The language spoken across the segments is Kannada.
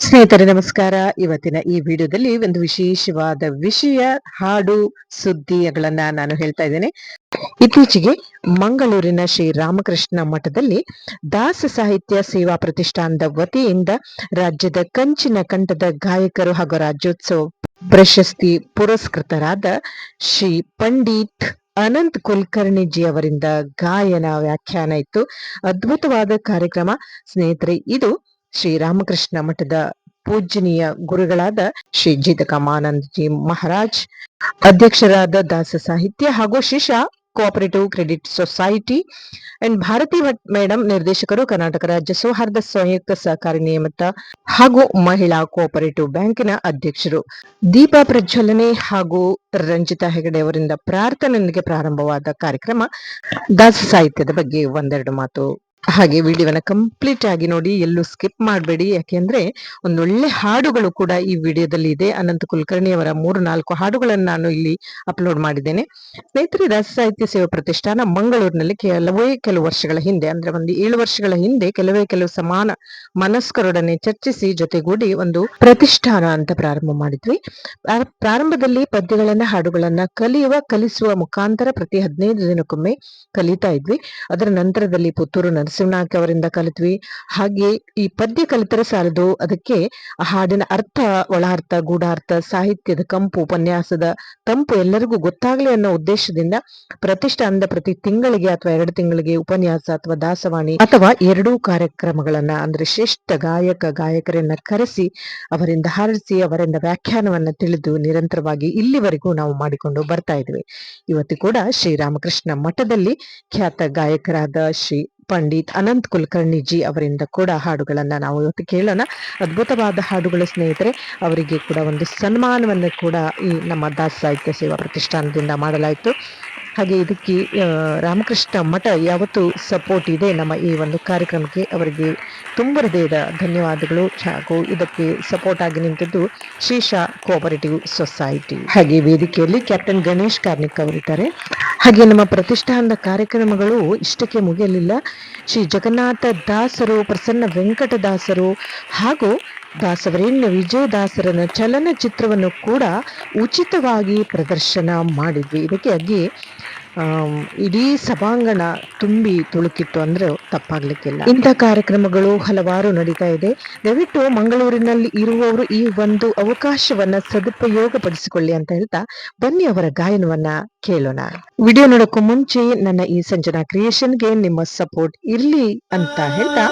ಸ್ನೇಹಿತರೆ, ನಮಸ್ಕಾರ. ಇವತ್ತಿನ ಈ ವಿಡಿಯೋದಲ್ಲಿ ಒಂದು ವಿಶೇಷವಾದ ವಿಷಯ, ಹಾಡು, ಸುದ್ದಿಗಳನ್ನ ನಾನು ಹೇಳ್ತಾ ಇದ್ದೇನೆ. ಇತ್ತೀಚೆಗೆ ಮಂಗಳೂರಿನ ಶ್ರೀ ರಾಮಕೃಷ್ಣ ಮಠದಲ್ಲಿ ದಾಸ ಸಾಹಿತ್ಯ ಸೇವಾ ಪ್ರತಿಷ್ಠಾನದ ವತಿಯಿಂದ ರಾಜ್ಯದ ಕಂಚಿನ ಕಂಠದ ಗಾಯಕರು ಹಾಗೂ ರಾಜ್ಯೋತ್ಸವ ಪ್ರಶಸ್ತಿ ಪುರಸ್ಕೃತರಾದ ಶ್ರೀ ಪಂಡಿತ್ ಅನಂತ್ ಕುಲಕರ್ಣಿಜಿ ಅವರಿಂದ ಗಾಯನ ವ್ಯಾಖ್ಯಾನ ಇತ್ತು. ಅದ್ಭುತವಾದ ಕಾರ್ಯಕ್ರಮ. ಸ್ನೇಹಿತರೆ, ಇದು ಶ್ರೀ ರಾಮಕೃಷ್ಣ ಮಠದ ಪೂಜ್ಯನೀಯ ಗುರುಗಳಾದ ಶ್ರೀ ಜಿತಕಮಾನಂದ್ ಜಿ ಮಹಾರಾಜ್, ಅಧ್ಯಕ್ಷರಾದ ದಾಸ ಸಾಹಿತ್ಯ ಹಾಗೂ ಶಿಶಾ cooperative credit society and Bharathi Bhat madam ನಿರ್ದೇಶಕರು ಕರ್ನಾಟಕ ರಾಜ್ಯ ಸೌಹಾರ್ದ ಸಂಯುಕ್ತ ಸಹಕಾರಿ ನಿಯಮಿತ ಹಾಗೂ ಮಹಿಳಾ ಕೋಆಪರೇಟಿವ್ ಬ್ಯಾಂಕಿನ ಅಧ್ಯಕ್ಷರು ದೀಪ ಪ್ರಜ್ವಲನೆ ಹಾಗೂ ರಂಜಿತಾ ಹೆಗಡೆ ಅವರಿಂದ ಪ್ರಾರ್ಥನೆಯೊಂದಿಗೆ ಪ್ರಾರಂಭವಾದ ಕಾರ್ಯಕ್ರಮ ದಾಸ ಸಾಹಿತ್ಯದ ಬಗ್ಗೆ ಒಂದೆರಡು ಮಾತು ಹಾಗೆ ವಿಡಿಯೋನ ಕಂಪ್ಲೀಟ್ ಆಗಿ ನೋಡಿ, ಎಲ್ಲೂ ಸ್ಕಿಪ್ ಮಾಡಬೇಡಿ. ಯಾಕೆಂದ್ರೆ ಒಂದೊಳ್ಳೆ ಹಾಡುಗಳು ಕೂಡ ಈ ವಿಡಿಯೋದಲ್ಲಿ ಇದೆ. ಅನಂತ ಕುಲಕರ್ಣಿ ಅವರ ಮೂರು ನಾಲ್ಕು ಹಾಡುಗಳನ್ನು ನಾನು ಇಲ್ಲಿ ಅಪ್ಲೋಡ್ ಮಾಡಿದ್ದೇನೆ. ಸ್ನೇಹಿತರೆ ದಾಸ ಸಾಹಿತ್ಯ ಸೇವಾ ಪ್ರತಿಷ್ಠಾನ ಮಂಗಳೂರಿನಲ್ಲಿ ಕೆಲವೇ ಕೆಲವು ವರ್ಷಗಳ ಹಿಂದೆ, ಅಂದ್ರೆ ಒಂದು ಏಳು ವರ್ಷಗಳ ಹಿಂದೆ ಕೆಲವೇ ಕೆಲವು ಸಮಾನ ಮನಸ್ಕರೊಡನೆ ಚರ್ಚಿಸಿ ಜೊತೆಗೂಡಿ ಒಂದು ಪ್ರತಿಷ್ಠಾನ ಅಂತ ಪ್ರಾರಂಭ ಮಾಡಿದ್ವಿ. ಪ್ರಾರಂಭದಲ್ಲಿ ಪದ್ಯಗಳನ್ನ, ಹಾಡುಗಳನ್ನ ಕಲಿಯುವ, ಕಲಿಸುವ ಮುಖಾಂತರ ಪ್ರತಿ ಹದಿನೈದು ದಿನಕ್ಕೊಮ್ಮೆ ಕಲಿತಾ ಇದ್ವಿ. ಅದರ ನಂತರದಲ್ಲಿ ಪುತ್ತೂರು ನರಸಿಂಹನಾಯ್ಕ ಅವರಿಂದ ಕಲಿತ್ವಿ. ಹಾಗೆ ಈ ಪದ್ಯ ಕಲಿತರೆ ಸಾಲದು. ಅದಕ್ಕೆ ಹಾಡಿನ ಅರ್ಥ ಒಳ ಅರ್ಥ ಗೂಢಾರ್ಥ, ಸಾಹಿತ್ಯದ ಕಂಪು, ಉಪನ್ಯಾಸದ ತಂಪು ಎಲ್ಲರಿಗೂ ಗೊತ್ತಾಗ್ಲಿ ಅನ್ನೋ ಉದ್ದೇಶದಿಂದ ಪ್ರತಿಷ್ಠಾನದ ಪ್ರತಿ ತಿಂಗಳಿಗೆ ಅಥವಾ ಎರಡು ತಿಂಗಳಿಗೆ ಉಪನ್ಯಾಸ ಅಥವಾ ದಾಸವಾಣಿ ಅಥವಾ ಎರಡೂ ಕಾರ್ಯಕ್ರಮಗಳನ್ನ ಅಂದ್ರೆ ಶ್ರೇಷ್ಠ ಗಾಯಕ, ಗಾಯಕರನ್ನ ಕರೆಸಿ ಅವರಿಂದ ಹಾರಿಸಿ ಅವರಿಂದ ವ್ಯಾಖ್ಯಾನವನ್ನ ತಿಳಿದು ನಿರಂತರವಾಗಿ ಇಲ್ಲಿವರೆಗೂ ನಾವು ಮಾಡಿಕೊಂಡು ಬರ್ತಾ ಇದ್ವಿ. ಇವತ್ತು ಕೂಡ ಶ್ರೀರಾಮಕೃಷ್ಣ ಮಠದಲ್ಲಿ ಖ್ಯಾತ ಗಾಯಕರಾದ ಶ್ರೀ ಪಂಡಿತ್ ಅನಂತ್ ಕುಲಕರ್ಣಿಜಿ ಅವರಿಂದ ಕೂಡ ಹಾಡುಗಳನ್ನ ನಾವು ಇವತ್ತು ಕೇಳೋಣ. ಅದ್ಭುತವಾದ ಹಾಡುಗಳ ಸ್ನೇಹಿತರೆ, ಅವರಿಗೆ ಕೂಡ ಒಂದು ಸನ್ಮಾನವನ್ನು ಕೂಡ ಈ ನಮ್ಮ ದಾಸ ಸಾಹಿತ್ಯ ಸೇವಾ ಪ್ರತಿಷ್ಠಾನದಿಂದ ಮಾಡಲಾಯಿತು. ಹಾಗೆ ಇದಕ್ಕೆ ರಾಮಕೃಷ್ಣ ಮಠ ಯಾವತ್ತು ಸಪೋರ್ಟ್ ಇದೆ ನಮ್ಮ ಈ ಒಂದು ಕಾರ್ಯಕ್ರಮಕ್ಕೆ. ಅವರಿಗೆ ತುಂಬ ಹೃದಯದ ಧನ್ಯವಾದಗಳು. ಹಾಗೂ ಇದಕ್ಕೆ ಸಪೋರ್ಟ್ ಆಗಿ ನಿಂತಿದ್ದು ಶೀಶಾ ಕೋಆಪರೇಟಿವ್ ಸೊಸೈಟಿ ಹಾಗೆ ವೇದಿಕೆಯಲ್ಲಿ ಕ್ಯಾಪ್ಟನ್ ಗಣೇಶ್ ಕಾರ್ನಿಕ್ ಅವರಿದ್ದಾರೆ. ಹಾಗೆ ನಮ್ಮ ಪ್ರತಿಷ್ಠಾನದ ಕಾರ್ಯಕ್ರಮಗಳು ಇಷ್ಟಕ್ಕೆ ಮುಗಿಯಲಿಲ್ಲ. ಶ್ರೀ ಜಗನ್ನಾಥ ದಾಸರು, ಪ್ರಸನ್ನ ವೆಂಕಟದಾಸರು ಹಾಗೂ ದಾಸವರೇಣ್ಯ ವಿಜಯದಾಸರನ ಚಲನಚಿತ್ರವನ್ನು ಕೂಡ ಉಚಿತವಾಗಿ ಪ್ರದರ್ಶನ ಮಾಡಿದ್ವಿ. ಇದಕ್ಕೆ ಅಗಿ ಇಡೀ ಸಭಾಂಗಣ ತುಂಬಿ ತುಳುಕಿತ್ತು ಅಂದ್ರೆ ತಪ್ಪಾಗ್ಲಿಕ್ಕಿಲ್ಲ. ಇಂಥ ಕಾರ್ಯಕ್ರಮಗಳು ಹಲವಾರು ನಡೀತಾ ಇದೆ. ದಯವಿಟ್ಟು ಮಂಗಳೂರಿನಲ್ಲಿ ಇರುವವರು ಈ ಒಂದು ಅವಕಾಶವನ್ನ ಸದುಪಯೋಗ ಪಡಿಸಿಕೊಳ್ಳಿ ಅಂತ ಹೇಳ್ತಾ ಬನ್ನಿ ಅವರ ಗಾಯನವನ್ನ ಕೇಳೋಣ. ವಿಡಿಯೋ ನೋಡಕ್ಕೂ ಮುಂಚೆ ನನ್ನ ಈ ಸಂಜನಾ ಕ್ರಿಯೇಷನ್ಗೆ ನಿಮ್ಮ ಸಪೋರ್ಟ್ ಇರ್ಲಿ ಅಂತ ಹೇಳ್ತಾ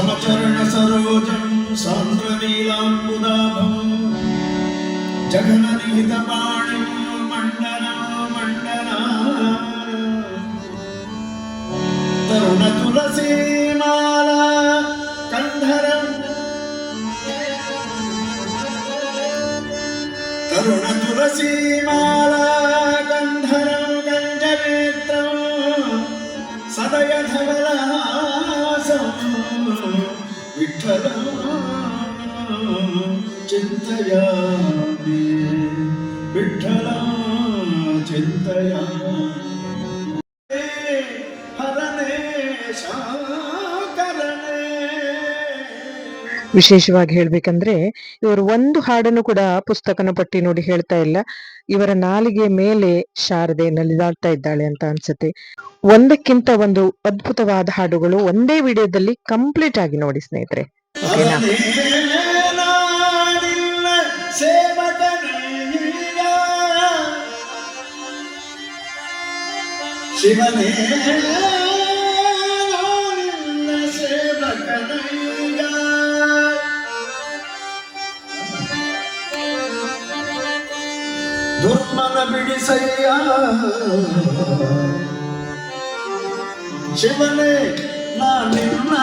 समचरणसरोजं सान्द्रनीलाम्बुदाभं जघननिहितपाणिं मण्डना मण्डना तरुणतुलसीमाला कन्धरम् तरुणतुलसीमाला कन्धरं गञ्जवेत् गञ्जनेत्रं सदयधवलासं विठ्ठल चिन्तयामि विठ्ठल चिन्तया ವಿಶೇಷವಾಗಿ ಹೇಳ್ಬೇಕಂದ್ರೆ, ಇವರು ಒಂದು ಹಾಡನ್ನು ಕೂಡ ಪುಸ್ತಕನ ಪಟ್ಟಿ ನೋಡಿ ಹೇಳ್ತಾ ಇಲ್ಲ. ಇವರ ನಾಲಿಗೆ ಮೇಲೆ ಶಾರದೆ ನಲಿದಾಡ್ತಾ ಇದ್ದಾಳೆ ಅಂತ ಅನ್ಸುತ್ತೆ. ಒಂದಕ್ಕಿಂತ ಒಂದು ಅದ್ಭುತವಾದ ಹಾಡುಗಳು ಒಂದೇ ವಿಡಿಯೋದಲ್ಲಿ ಕಂಪ್ಲೀಟ್ ಆಗಿ ನೋಡಿ ಸ್ನೇಹಿತರೆ. ಓಕೆನಾ? ಶಿವನೇ బిడిసయ్యా శివనే నా నిన్నా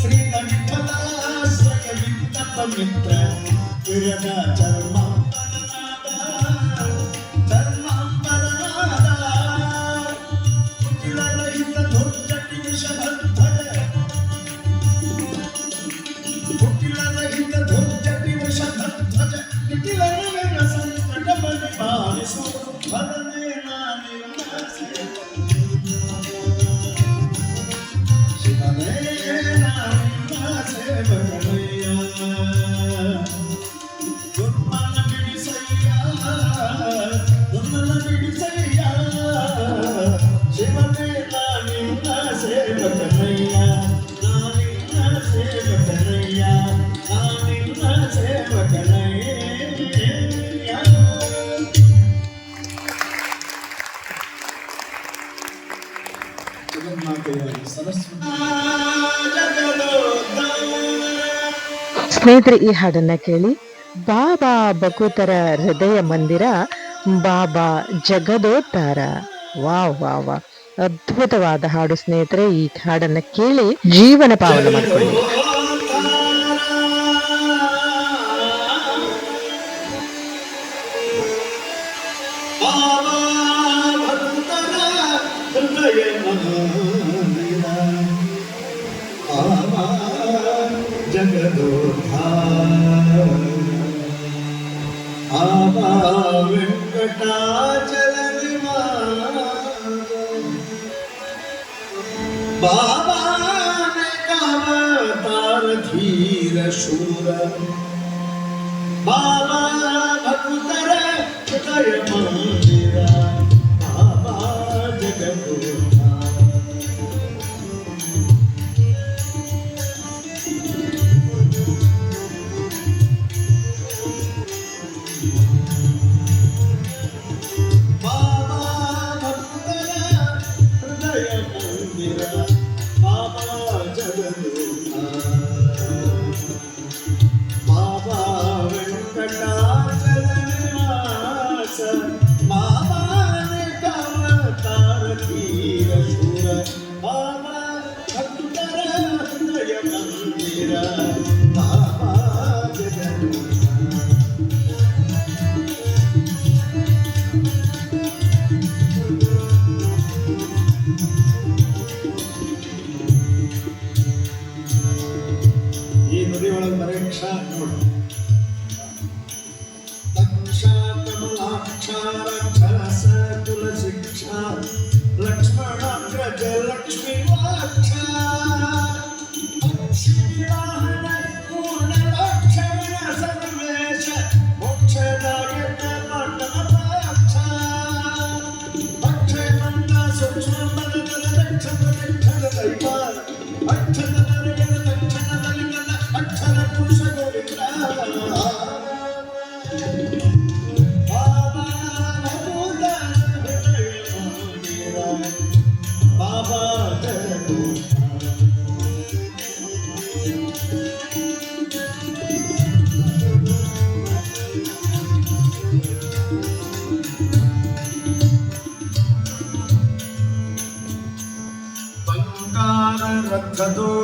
శ్రీ విఠల శ్రీ విఠల మిత్ర విరద చర్మ பலமே நான் இருந்தாசே ಸ್ನೇಹಿತರೆ, ಈ ಹಾಡನ್ನ ಕೇಳಿ. ಬಾಬಾ ಬಕುತರ ಹೃದಯ ಮಂದಿರ, ಬಾಬಾ ಜಗದೋತ್ತಾರ ವಾ ವಾ ವಾ ಅದ್ಭುತವಾದ ಹಾಡು ಸ್ನೇಹಿತರೆ, ಈ ಹಾಡನ್ನ ಕೇಳಿ ಜೀವನ ಪಾವನ ಮಾಡ್ಕೊಳ್ಳಿ. ಆಬಾ ವೆಂಕಟಾಚಲ ಬಾಬಾ ಕಾವತಾರ ಧೀರ ಶೂರ ಬಾಬಾ ಭಕ್ತರ ಹೃದಯ Tá. Kador.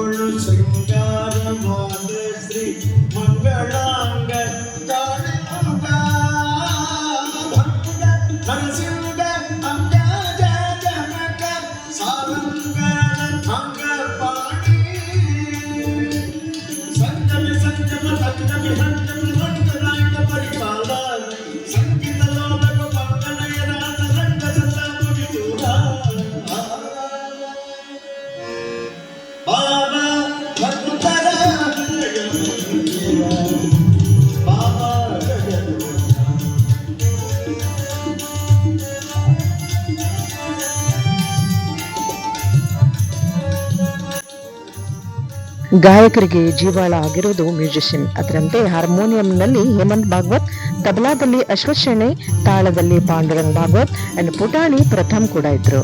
ಗಾಯಕರಿಗೆ ಜೀವಾಳ ಆಗಿರೋದು ಮ್ಯೂಸಿಷಿಯನ್. ಅದರಂತೆ ಹಾರ್ಮೋನಿಯಂನಲ್ಲಿ ಹೇಮಂತ್ ಭಾಗವತ್, ತಬಲಾದಲ್ಲಿ ಅಶ್ವಶೇಣೆ ತಾಳದಲ್ಲಿ ಪಾಂಡುರಂಗ್ ಭಾಗವತ್ ಅಂಡ್ ಪುಟಾಣಿ ಪ್ರಥಮ್ ಕೂಡ ಇದ್ರು.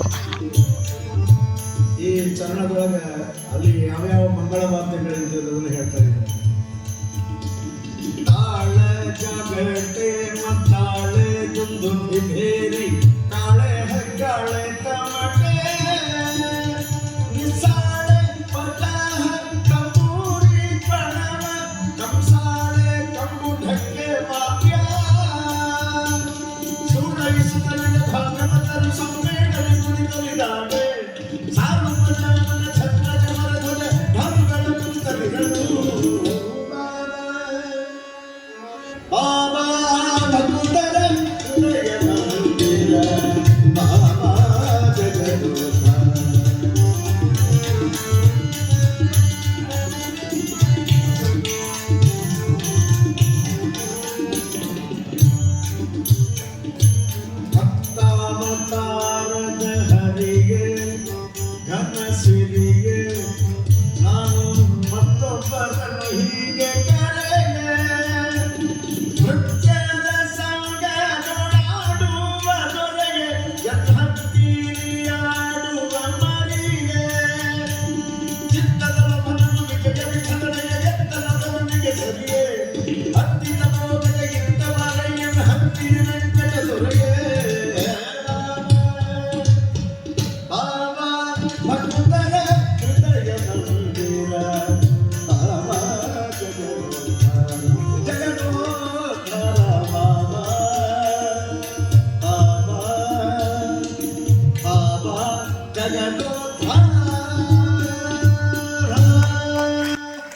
ಈ ಚರಣದೊಳಗೆ ಅಲ್ಲಿ ಯಾವ್ಯಾವ ಮಂಗಳ ವಾದ್ಯಗಳಿದೆ ಅನ್ನೋದನ್ನ ಹೇಳ್ತಾ ಇದ್ದಾರೆ ತಾಳ ಜಗಟೆ ಮತ್ತಾಳೆ ದುಂದುಂಬಿ ಭೇರಿ, ತಾಳೆ ಹಗ್ಗಾಳೆ なるほどね。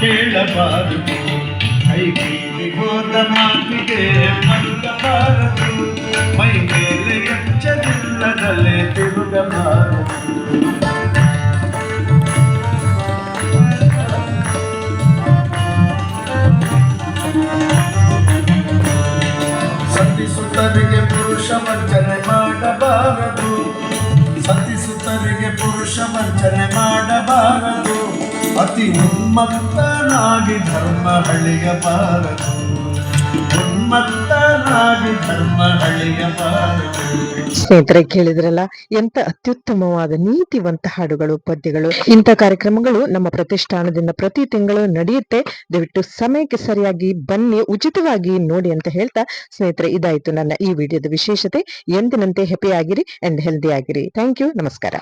ಕೇಳಬಾರದು. ಕೈಗೀರಿ ಹೋದ ಮಾತಿಗೆ ಮಲ್ಲಬಾರದು ಮೈ ಮೇಲೆ ಎಚ್ಚರಿಲ್ಲದಲ್ಲೇ ತಿರುಗಬಾರದು. ಸತಿಸುತ್ತರಿಗೆ ಪುರುಷ ವಂಚನೆ ಮಾಡಬಾರದು. ಸತಿಸುತ್ತರಿಗೆ ಪುರುಷ ವಂಚನೆ ಮಾಡಬಾರದು. ಅತಿ ಉನ್ಮತ್ತನಾಗಿ ಧರ್ಮ ಹಳಿಯಬಾರದು ಉನ್ಮತ್ತನಾಗಿ ಆದಿ ಧರ್ಮ ಹಳೆಯ ಬಾರದು ಸ್ನೇಹಿತರೆ, ಕೇಳಿದ್ರಲ್ಲ, ಎಂತ ಅತ್ಯುತ್ತಮವಾದ ನೀತಿವಂತ ಹಾಡುಗಳು, ಪದ್ಯಗಳು, ಇಂಥ ಕಾರ್ಯಕ್ರಮಗಳು ನಮ್ಮ ಪ್ರತಿಷ್ಠಾನದಿಂದ ಪ್ರತಿ ತಿಂಗಳು ನಡೆಯುತ್ತೆ. ದಯವಿಟ್ಟು ಸಮಯಕ್ಕೆ ಸರಿಯಾಗಿ ಬನ್ನಿ, ಉಚಿತವಾಗಿ ನೋಡಿ ಅಂತ ಹೇಳ್ತಾ ಸ್ನೇಹಿತರೆ, ಇದಾಯಿತು ನನ್ನ ಈ ವಿಡಿಯೋದ ವಿಶೇಷತೆ. ಎಂದಿನಂತೆ ಹೆಪಿ ಆಗಿರಿ ಅಂಡ್ ಹೆಲ್ದಿ ಆಗಿರಿ. ಥ್ಯಾಂಕ್ ಯು ನಮಸ್ಕಾರ.